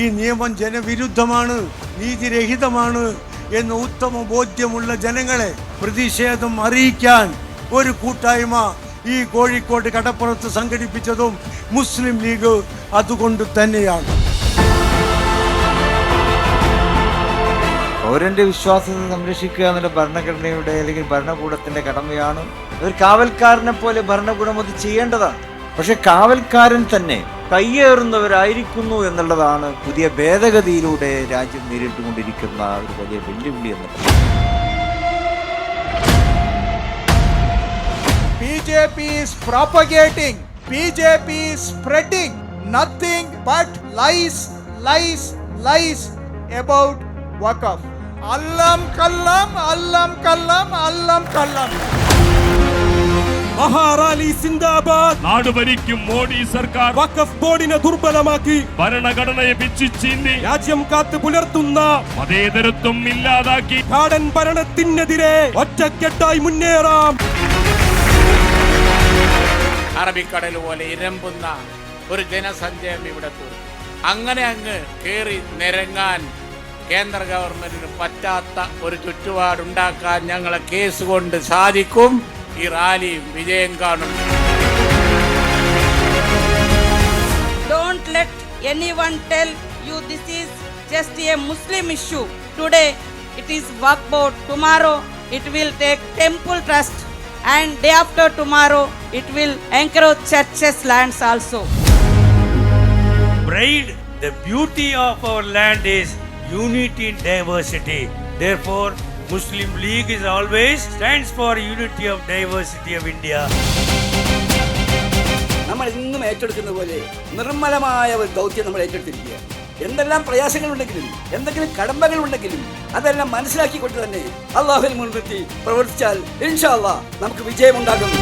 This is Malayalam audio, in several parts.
ഈ നിയമം ജനവിരുദ്ധമാണ് നീതിരഹിതമാണ് എന്ന് ഉത്തമ ബോധ്യമുള്ള ജനങ്ങളെ പ്രതിഷേധം അറിയിക്കാൻ ഒരു കൂട്ടായ്മ ഈ കോഴിക്കോട് കടപ്പുറത്ത് സംഘടിപ്പിച്ചതും മുസ്ലിം ലീഗ് അതുകൊണ്ട് തന്നെയാണ്. പൗരന്റെ വിശ്വാസത്തെ സംരക്ഷിക്കുക എന്നുള്ള ഭരണഘടനയുടെ അല്ലെങ്കിൽ ഭരണകൂടത്തിന്റെ കടമയാണ്. ഒരു കാവൽക്കാരനെ പോലെ ഭരണകൂടം അത് ചെയ്യേണ്ടതാണ്. പക്ഷെ കാവൽക്കാരൻ തന്നെ കയ്യേറുന്നവരായിരിക്കുന്നു എന്നുള്ളതാണ് പുതിയ ഭേദഗതിയിലൂടെ രാജ്യം നേരിട്ടുകൊണ്ടിരിക്കുന്ന ഒരു വലിയ വെല്ലുവിളി എന്ന് B J P propagating B J P spreading nothing but lies lies lies about കല്ലം അല്ലം കല്ലം അല്ലം കല്ലം മഹാറാലി സിന്ദാബാദ്. നാട് ഭരിക്കും മോഡി സർക്കാർ. വഖഫ് ബോർഡിനെ ദുർബലമാക്കി. ഭരണഘടനയെ പിച്ചിച്ചിന്നി രാജ്യം കാത്തു പുലർത്തുന്ന. മതേതരത്വം ഇല്ലാതാക്കി. കാടൻ ഭരണത്തിനെതിരെ ഒറ്റക്കെട്ടായി മുന്നേറാം. അറബിക്കടൽ പോലെ ഇരമ്പുന്ന ഒരു ജനസഞ്ചയം ഇവിടെ തീർന്നു അങ്ങനെ അങ്ങ് കേറി നിരങ്ങാൻ കേന്ദ്ര ഗവൺമെന്റിന് പറ്റാത്ത ഒരു ചുറ്റുപാടുണ്ടാക്കാൻ ഞങ്ങളെ കേസ് കൊണ്ട് സാധിക്കും. ഈ റാലിയും വിജയം കാണും Don't let anyone tell you this is just a Muslim issue. Today it is work board. Tomorrow it will take temple trust. And day after tomorrow it will encroach churches lands also. pride, the beauty of our land is unity in diversity. Therefore, Muslim League is always stands for unity of diversity of India. നമ്മൾ ഇന്നും ഏറ്റെടുക്കുന്ന പോലെ നിർമ്മലമായ ഒരു ദൗത്യം നമ്മൾ ഏറ്റെടുത്തിരിക്കുക എന്തെല്ലാം പ്രയാസങ്ങളുണ്ടെങ്കിലും എന്തെങ്കിലും കടമ്പകൾ ഉണ്ടെങ്കിലും അതെല്ലാം മനസ്സിലാക്കിക്കൊണ്ട് തന്നെ അള്ളാഹുവിൽ മുൻനിർത്തി പ്രവർത്തിച്ചാൽ ഇൻഷാ അള്ളാഹ് നമുക്ക് വിജയമുണ്ടാകും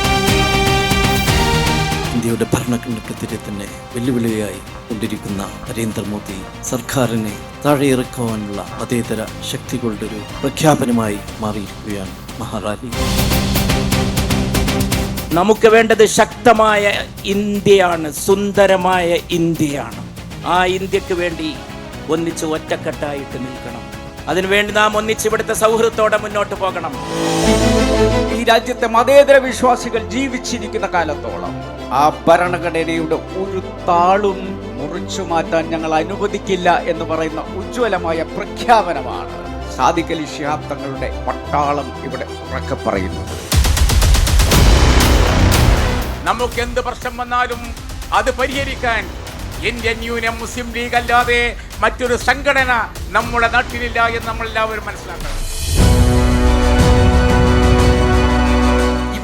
ഇന്ത്യയുടെ ഭരണഘടനക്കെതിരെ തന്നെ വെല്ലുവിളിയായി കൊണ്ടിരിക്കുന്ന നരേന്ദ്രമോദി സർക്കാരിനെ താഴെയിറക്കുവാനുള്ള മതേതര ശക്തികളുടെ ഒരു പ്രഖ്യാപനമായി മാറിയിരിക്കുകയാണ് മഹാറാലി. നമുക്ക് വേണ്ടത് ശക്തമായ ഇന്ത്യയാണ് സുന്ദരമായ ഇന്ത്യയാണ്. ആ ഇന്ത്യയ്ക്ക് വേണ്ടി ഒന്നിച്ച് ഒറ്റക്കെട്ടായിട്ട് നിൽക്കണം. അതിനുവേണ്ടി നാം ഒന്നിച്ച് ഇവിടുത്തെ സൗഹൃദത്തോടെ മുന്നോട്ട് പോകണം. ഈ രാജ്യത്തെ മതേതര വിശ്വാസികൾ ജീവിച്ചിരിക്കുന്ന കാലത്തോളം ആ ഭരണഘടനയുടെ ഒരു താളും മുറിച്ചു മാറ്റാൻ ഞങ്ങൾ അനുവദിക്കില്ല എന്ന് പറയുന്ന ഉജ്ജ്വലമായ പ്രഖ്യാപനമാണ് സാദിഖലി ശിഹാബ് തങ്ങളുടെ പട്ടാളം ഇവിടെ ഉറക്കെ പറയുന്നത്. നമുക്ക് എന്ത് പ്രശ്നം വന്നാലും അത് പരിഹരിക്കാൻ ഇന്ത്യൻ യൂണിയൻ മുസ്ലിം ലീഗ് അല്ലാതെ മറ്റൊരു സംഘടന നമ്മുടെ നാട്ടിലില്ല എന്ന് നമ്മൾ എല്ലാവരും മനസ്സിലാക്കണം.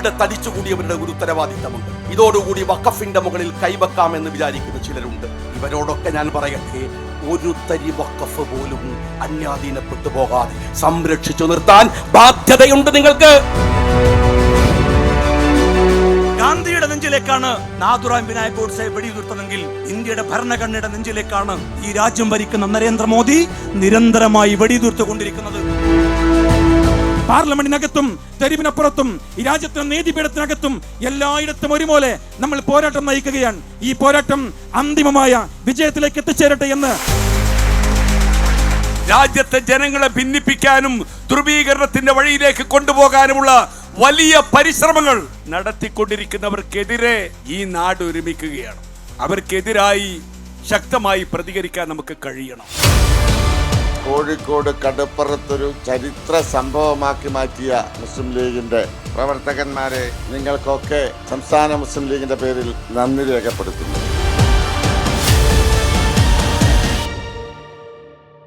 ഇവിടെ തടിച്ചുകൂടിയവരുടെ ഒരു ഉത്തരവാദിത്തമുണ്ട്. ഇതോടുകൂടി വക്കഫിന്റെ മുകളിൽ കൈവക്കാമെന്ന് വിചാരിക്കുന്ന ചിലരുണ്ട്. ഇവരോടൊക്കെ ഞാൻ പറയട്ടെ ഒരു തരി വക്കഫ് പോലും അന്യാധീനപ്പെട്ടു പോകാതെ സംരക്ഷിച്ചു നിർത്താൻ ബാധ്യതയുണ്ട് നിങ്ങൾക്ക്. ഗാന്ധിയുടെ നെഞ്ചിലേക്കാണ് നാഥുറാം വിനായക് ഗോഡ്സെ വെടിയുതിർത്തതെങ്കിൽ ഇന്ത്യയുടെ ഭരണഘടനയുടെ നെഞ്ചിലേക്കാണ് ഈ രാജ്യം ഭരിക്കുന്ന നരേന്ദ്രമോദി നിരന്തരമായി വെടിയുതിർത്തുകൊണ്ടിരിക്കുന്നത്. പാർലമെന്റിനകത്തും തെരുവിനപ്പുറത്തും ഈ രാജ്യത്തെ നീതിപീഠത്തിനകത്തും എല്ലായിടത്തും ഒരുപോലെ നമ്മൾ പോരാട്ടം നയിക്കുകയാണ്. ഈ പോരാട്ടം അന്തിമമായ വിജയത്തിലേക്ക് എത്തിച്ചേരട്ടെ എന്ന്. രാജ്യത്തെ ജനങ്ങളെ ഭിന്നിപ്പിക്കാനും ധ്രുവീകരണത്തിന്റെ വഴിയിലേക്ക് കൊണ്ടുപോകാനുമുള്ള വലിയ പരിശ്രമങ്ങൾ നടത്തിക്കൊണ്ടിരിക്കുന്നവർക്കെതിരെ ഈ നാട് ഒരുമിക്കുകയാണ്. അവർക്കെതിരായി ശക്തമായി പ്രതികരിക്കാൻ നമുക്ക് കഴിയണം. കോഴിക്കോട് കടുപ്പുറത്തൊരു ചരിത്ര സംഭവമാക്കി മാറ്റിയ മുസ്ലിം ലീഗിന്റെ പ്രവർത്തകന്മാരെ നിങ്ങൾക്കൊക്കെ സംസ്ഥാന മുസ്ലിം ലീഗിന്റെ പേരിൽ നന്ദി രേഖപ്പെടുത്തുന്നു.